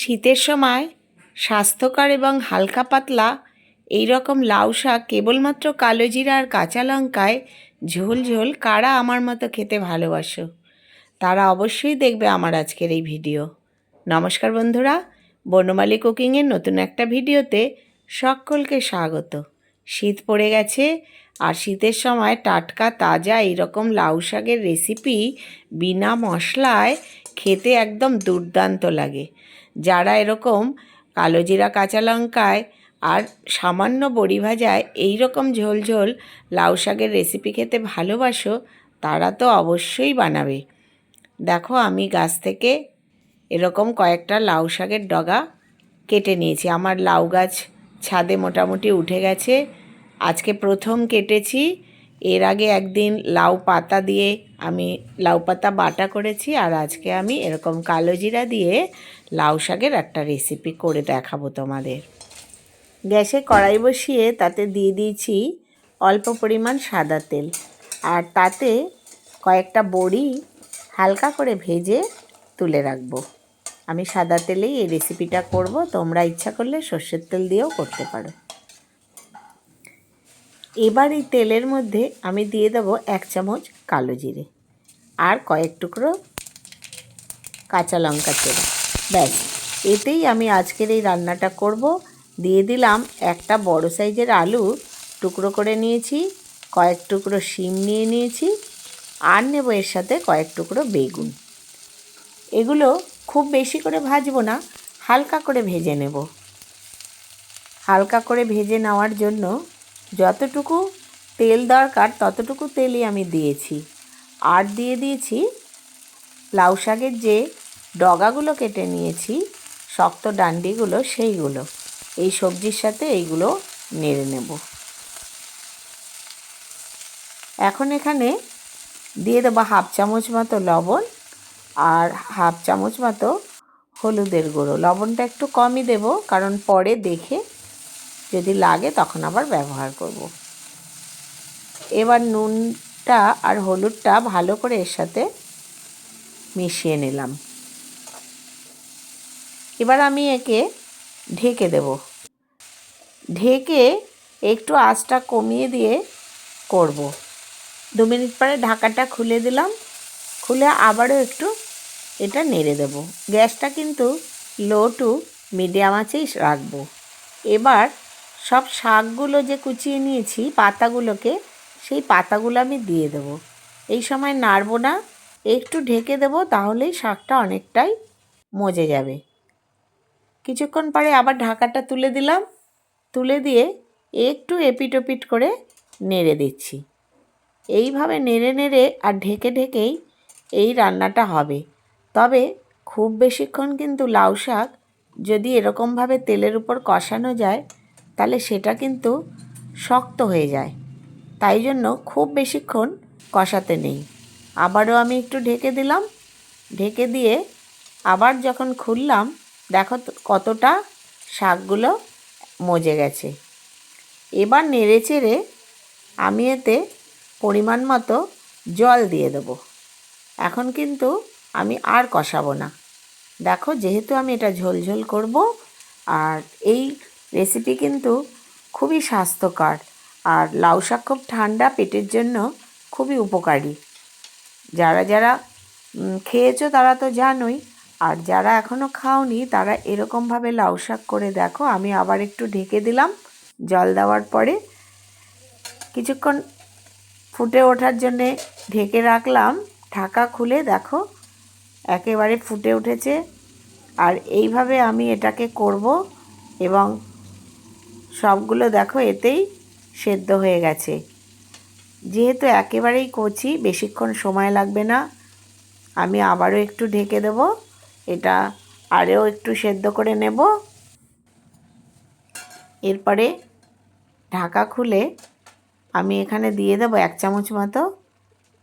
শীতের সময় স্বাস্থ্যকর এবং হালকা পাতলা এই রকম লাউ শাক কেবলমাত্র কালো জিরা আর কাঁচা লঙ্কায় ঝোল ঝোল কারা আমার মতো খেতে ভালোবাসো, তারা অবশ্যই দেখবে আমার আজকের এই ভিডিও। নমস্কার বন্ধুরা, বনমালী কুকিংয়ের নতুন একটা ভিডিওতে সকলকে স্বাগত। শীত পড়ে গেছে আর শীতের সময় টাটকা, তাজা, এইরকম লাউ শাকের রেসিপি বিনা মশলায় খেতে একদম দুর্দান্ত লাগে। যারা এরকম কালো জিরা, কাঁচা লঙ্কায় আর সামান্য বড়ি ভাজায় এই রকম ঝোল ঝোল লাউ শাকের রেসিপি খেতে ভালোবাসো, তারা তো অবশ্যই বানাবে। দেখো আমি গাছ থেকে এরকম কয়েকটা লাউ শাকের ডগা কেটে নিয়েছি। আমার লাউ গাছ ছাদে মোটামুটি উঠে গেছে। আজকে প্রথম কেটেছি। এর আগে একদিন লাউ পাতা দিয়ে আমি লাউ পাতা বাটা করেছি আর আজকে আমি এরকম কালো জিরা দিয়ে লাউ শাকের একটা রেসিপি করে দেখাবো তোমাদের। গ্যাসে কড়াই বসিয়ে তাতে দিয়ে দিয়েছি অল্প পরিমাণ সাদা তেল আর তাতে কয়েকটা বড়ি হালকা করে ভেজে তুলে রাখব। আমি সাদা তেলেই এই রেসিপিটা করব, তোমরা ইচ্ছা করলে সর্ষের তেল দিয়েও করতে পারো। এবার এই তেলের মধ্যে আমি দিয়ে দেবো এক চামচ কালো জিরে আর কয়েক টুকরো কাঁচা লঙ্কা চেরা ব্যাস, এতেই আমি আজকের এই রান্নাটা করব। দিয়ে দিলাম একটা বড় সাইজের আলু, টুকরো করে নিয়েছি, কয়েক টুকরো শিম নিয়ে নিয়েছি আর নেব এর সাথে কয়েক টুকরো বেগুন। এগুলো খুব বেশি করে ভাজবো না, হালকা করে ভেজে নেব। হালকা করে ভেজে নেওয়ার জন্য যতটুকু তেল দরকার, ততটুকু তেলই আমি দিয়েছি। আর দিয়ে দিয়েছি লাউ শাকের যে ডগাগুলো কেটে নিয়েছি, শক্ত ডান্ডিগুলো, সেইগুলো। এই সবজির সাথে এইগুলো নেড়ে নেব। এখন এখানে দিয়ে দেবো হাফ চামচ মতো লবণ আর হাফ চামচ মতো হলুদের গুঁড়ো। লবণটা একটু কমই দেব, কারণ পরে দেখে যদি লাগে তখন আবার ব্যবহার করব। এবার নুনটা আর হলুদটা ভালো করে এর সাথে মিশিয়ে নিলাম। এবার আমি একে ঢেকে দেব। ঢেকে একটু আঁচটা কমিয়ে দিয়ে করব। দু মিনিট পরে ঢাকাটা খুলে দিলাম। খুলে আবারও একটু এটা নেড়ে দেব। গ্যাসটা কিন্তু লো টু মিডিয়াম আঁচেই রাখব। এবার সব শাকগুলো যে কুচিয়ে নিয়েছি, পাতাগুলোকে, সেই পাতাগুলো আমি দিয়ে দেবো। এই সময় নাড়বো না, একটু ঢেকে দেবো, তাহলেই শাকটা অনেকটাই মজে যাবে। কিছুক্ষণ পরে আবার ঢাকাটা তুলে দিলাম। তুলে দিয়ে একটু এপিট ওপিট করে নেড়ে দিচ্ছি। এইভাবে নেড়ে নেড়ে আর ঢেকে ঢেকেই এই রান্নাটা হবে। তবে খুব বেশিক্ষণ কিন্তু লাউ শাক যদি এরকমভাবে তেলের উপর কষানো যায় তাহলে সেটা কিন্তু শক্ত হয়ে যায়। তাই জন্য খুব বেশিক্ষণ কষাতে নেই। আবারও আমি একটু ঢেকে দিলাম। ঢেকে দিয়ে আবার যখন খুললাম, দেখো কতটা শাকগুলো মজে গেছে। এবার নেড়ে চেড়ে আমি এতে পরিমাণ মতো জল দিয়ে দেবো। এখন কিন্তু আমি আর কষাবো না। দেখো যেহেতু আমি এটা ঝোলঝোল করব, আর এই রেসিপি কিন্তু খুবই স্বাস্থ্যকর আর লাউ শাক খুব ঠান্ডা পেটের জন্য খুবই উপকারী। যারা যারা খেয়েছো তারা তো জানোই আর যারা এখনও খাওনি তারা এরকমভাবে লাউ শাক করে দেখো। আমি আবার একটু ঢেকে দিলাম। জল দেওয়ার পরে কিছুক্ষণ ফুটে ওঠার জন্যে ঢেকে রাখলাম। ঢাকা খুলে দেখো একেবারে ফুটে উঠেছে। আর এইভাবে আমি এটাকে করব এবং সবগুলো দেখো, এতেই সেদ্ধ হয়ে গেছে। যেহেতু একেবারেই কচি, বেশিক্ষণ সময় লাগবে না, আমি আবারও একটু ঢেকে দেব। এটা আরও একটু সেদ্ধ করে নেব। এরপরে ঢাকা খুলে আমি এখানে দিয়ে দেবো এক চামচ মতো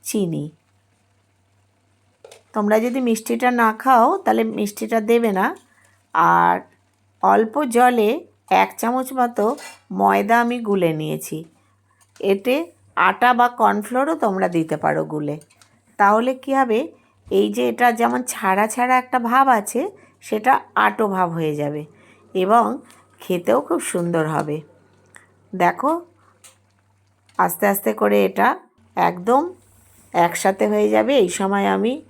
চিনি। তোমরা যদি মিষ্টিটা না খাও, তাহলে মিষ্টিটা দেবে না। আর অল্প জলে এক চামচ মতো ময়দা আমি গুলে নিয়েছি। এতে আটা বা কর্নফ্লোরও তোমরা দিতে পারো গুলে। তাহলে কী হবে? এই যে এটা যেমন ছাড়া ছাড়া একটা ভাব আছে, সেটা আটো ভাব হয়ে যাবে এবং খেতেও খুব সুন্দর হবে। দেখো, আস্তে আস্তে করে এটা একদম একসাথে হয়ে যাবে। এই সময় আমি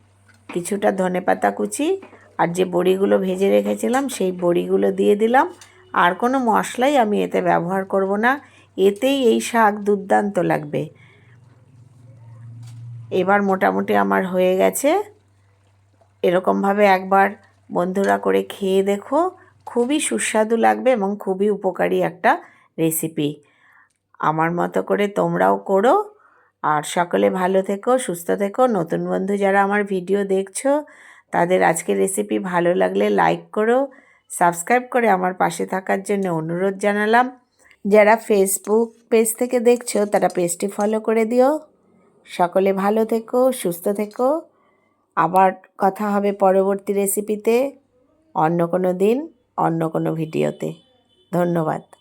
কিছুটা ধনেপাতা কুচি আর যে বড়িগুলো ভেজে রেখেছিলাম, সেই বড়িগুলো দিয়ে দিলাম। আর কোনো মশলাই আমি এতে ব্যবহার করব না। এতেই এই শাক দুর্দান্ত লাগবে। এবার মোটামুটি আমার হয়ে গেছে। এরকমভাবে একবার বন্ধুরা করে খেয়ে দেখো। খুবই সুস্বাদু লাগবে এবং খুবই উপকারী একটা রেসিপি। আমার মতো করে তোমরাও করো। আর সকলে ভালো থেকো, সুস্থ থেকো। নতুন বন্ধু যারা আমার ভিডিও দেখছ, তাদের আজকে রেসিপি ভালো লাগলে লাইক করো। সাবস্ক্রাইব করে আমার পাশে থাকার জন্য অনুরোধ জানালাম। যারা ফেসবুক পেজ থেকে দেখছ, তারা পেজটি ফলো করে দিও। সকলে ভালো থেকো, সুস্থ থেকো। আবার কথা হবে পরবর্তী রেসিপিতে অন্য কোনো দিন, অন্য কোনো ভিডিওতে ধন্যবাদ।